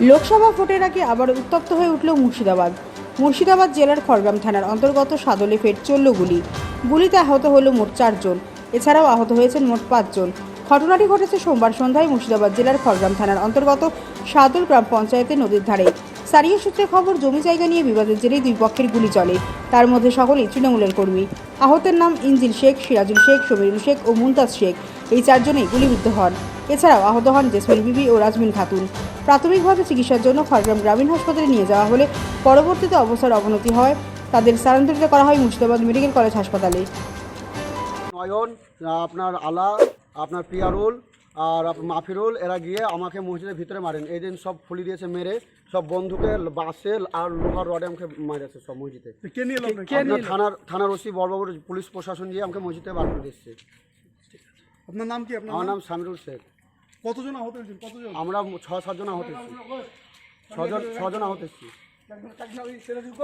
লোকসভা ভোটের আগে আবার উত্তপ্ত হয়ে উঠল মুর্শিদাবাদ। মুর্শিদাবাদ জেলার খড়গ্রাম থানার অন্তর্গত সাদলে ফের চলল গুলি। গুলিতে আহত হলো মোট চারজন। এছাড়াও আহত হয়েছেন মোট পাঁচজন। ঘটনাটি ঘটেছে সোমবার সন্ধ্যায় মুর্শিদাবাদ জেলার খড়গ্রাম থানার অন্তর্গত সাদল গ্রাম পঞ্চায়েতের নদীর ধারে। স্থানীয় সূত্রে খবর, জমি জায়গা নিয়ে বিবাদের জেরেই দুই পক্ষের গুলি চলে। তার মধ্যে সকলেই তৃণমূলের কর্মী। আহতের নাম ইঞ্জিল শেখ, সিরাজুল শেখ, সমীরুল শেখ ও মুমতাজ শেখ। এই চারজনেই গুলিবিদ্ধ হন। এছাড়াও আহত হন জেসমিন বিবি ও রাজমিন খাতুন। প্রাথমিকভাবে চিকিৎসার জন্য খড়গ্রাম গ্রামীণ হাসপাতালে নিয়ে যাওয়া হলে পরবর্তীতে অবস্থার অবনতি হয়। তাদের স্থানান্তরিত করা হয় মুর্শিদাবাদ মেডিকেল কলেজ হাসপাতালে। নয়ন আপনার আলা আপনার পিয়ারুল আর মাফিরুল এরা গিয়ে আমাকে মসজিদের ভিতরে মারেন। এই দিন সব ফুলি দিয়েছে মেরে সব বন্ধুকে বাসে আর লোহার রডে আমাকে মারেছে সব মসজিদে। থানার থানার ওসি বড়বাবুর পুলিশ প্রশাসন দিয়ে আমাকে মসজিদে বার করে দিচ্ছে আপনার নাম কি? আপনার আমার নাম? নাম সামিরুল শেখ। কতজন আহত হয়েছেন? কতজন? আমরা ছ সাতজন আহত এসেছি ছজন ছজন আহত এসেছি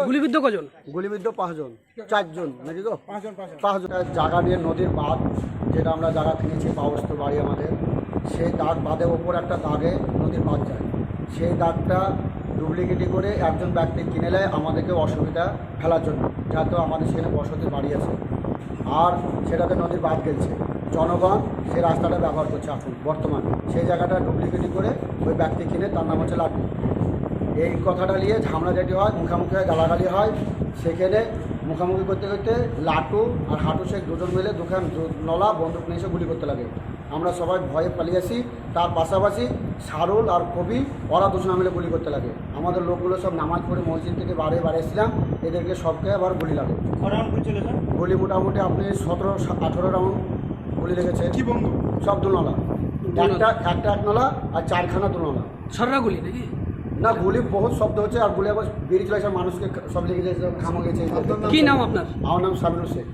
গুলিবিদ্ধ কজন? গুলিবিদ্ধ পাঁচজন। চারজন নাকি গো? পাঁচজন জায়গা নিয়ে নদীর বাঁধ যেটা আমরা জায়গা কিনেছি পাওয়াস্ত বাড়ি আমাদের সেই দাগ বাঁধের ওপর একটা দাগে নদীর বাঁধ যায়। সেই দাগটা ডুপ্লিকেটি করে একজন ব্যক্তি কিনে নেয় আমাদেরকে অসুবিধা ফেলার জন্য যাতে আমাদের সেখানে বসতি বাড়ি আছে। আর সেটাতে নদীর বাদ গেছে। জনগণ সে রাস্তাটা ব্যবহার করছে এখন, বর্তমান। সেই জায়গাটা ডুপ্লিকেটি করে ওই ব্যক্তি কিনে, তার নাম হচ্ছে লাটু। এই কথাটা নিয়ে ঝামড়াঝাটি হয়, মুখামুখি হয়, গালাগালি হয়, সেখানে মুখামুখি করতে করতে লাটু আর হাঁটু শেখ দুজন মিলে দুখান দু- নলা বন্দুক নিয়ে এসে গুলি করতে লাগে। আমরা সবাই ভয়ে পালিয়ে আসি। তার পাশাপাশি সারুল আর কবি ওরা দুজন মিলে গুলি করতে লাগে। আমাদের লোকগুলো সব নামাজ পড়ে মসজিদ থেকে বাড়ি বাড়ি এসেছিলাম। এদেরকে সবকে আবার গুলি লাগে। গুলি মোটামুটি আপনি সতেরো আঠেরো রাউন্ড গুলি লেগেছে। কি বন্ধু? সব দুনলা একটা একটা এক নলা আর চারখানা দুনলা সররা গুলি নাকি? না গুলি বহুত শব্দ হচ্ছে আর গুলি আবার বেরিয়ে চলে মানুষকে সব লেগে যাচ্ছে খামো গেছে। কি নাম আপনার? আমার নাম সামিরুল শেখ।